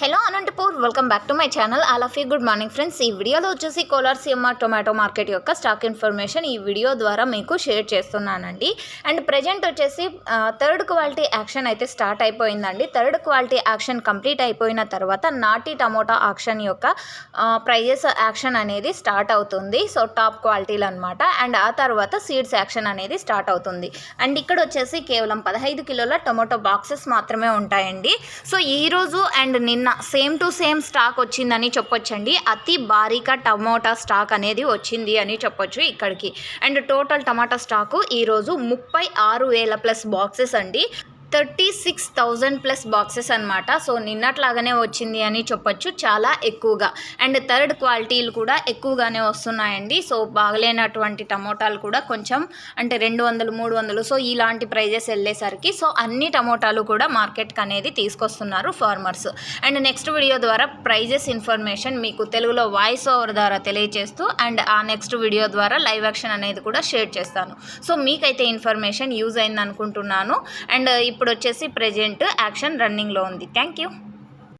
Hello Anantapur welcome back to my channel all good morning friends ఈ వీడియోలో వచ్చేసి Kolar CMR tomato market యొక్క stock information ఈ video ద్వారా మీకు షేర్ చేస్తున్నానండి. అండ్ ప్రజెంట్ వచ్చేసి థర్డ్ క్వాలిటీ యాక్షన్ అయితే స్టార్ట్ అయిపోయిందండి. థర్డ్ క్వాలిటీ యాక్షన్ కంప్లీట్ అయిపోయిన తర్వాత నాటి టమోటా యాక్షన్ యొక్క ప్రైజెస్ యాక్షన్ అనేది స్టార్ట్ అవుతుంది. సో టాప్ క్వాలిటీలు అనమాట అండ్ ఆ తర్వాత సీడ్స్ యాక్షన్ అనేది స్టార్ట్ అవుతుంది. అండ్ ఇక్కడ వచ్చేసి కేవలం పదహైదు కిలోల టొమాటో బాక్సెస్ మాత్రమే ఉంటాయండి. సో ఈరోజు అండ్ నిన్న సేమ్ టు సేమ్ స్టాక్ వచ్చిందని చెప్పొచ్చండి. అతి భారీగా టమోటా స్టాక్ అనేది వచ్చింది అని చెప్పొచ్చు ఇక్కడికి. అండ్ టోటల్ టమాటా స్టాకు ఈరోజు ముప్పై ఆరు వేల ప్లస్ బాక్సెస్ అండి. Thirty six thousand plus boxes అనమాట సో నిన్నట్లాగానే వచ్చింది అని చెప్పొచ్చు. చాలా ఎక్కువగా. అండ్ థర్డ్ క్వాలిటీలు కూడా ఎక్కువగానే వస్తున్నాయండి. సో బాగలేనటువంటి టమోటాలు కూడా కొంచెం అంటే రెండు వందలు మూడు వందలు. సో ఇలాంటి ప్రైజెస్ వెళ్ళేసరికి సో అన్ని టమోటాలు కూడా మార్కెట్కి అనేది తీసుకొస్తున్నారు ఫార్మర్స్. అండ్ నెక్స్ట్ వీడియో ద్వారా ప్రైజెస్ ఇన్ఫర్మేషన్ మీకు తెలుగులో వాయిస్ ఓవర్ ద్వారా తెలియజేస్తూ అండ్ ఆ నెక్స్ట్ వీడియో ద్వారా లైవ్ యాక్షన్ అనేది కూడా షేర్ చేస్తాను. సో మీకైతే ఇన్ఫర్మేషన్ యూజ్ అయింది అనుకుంటున్నాను అండ్ ఇప్పుడు ఇప్పుడు వచ్చేసి ప్రజెంట్ యాక్షన్ రన్నింగ్లో ఉంది. Thank you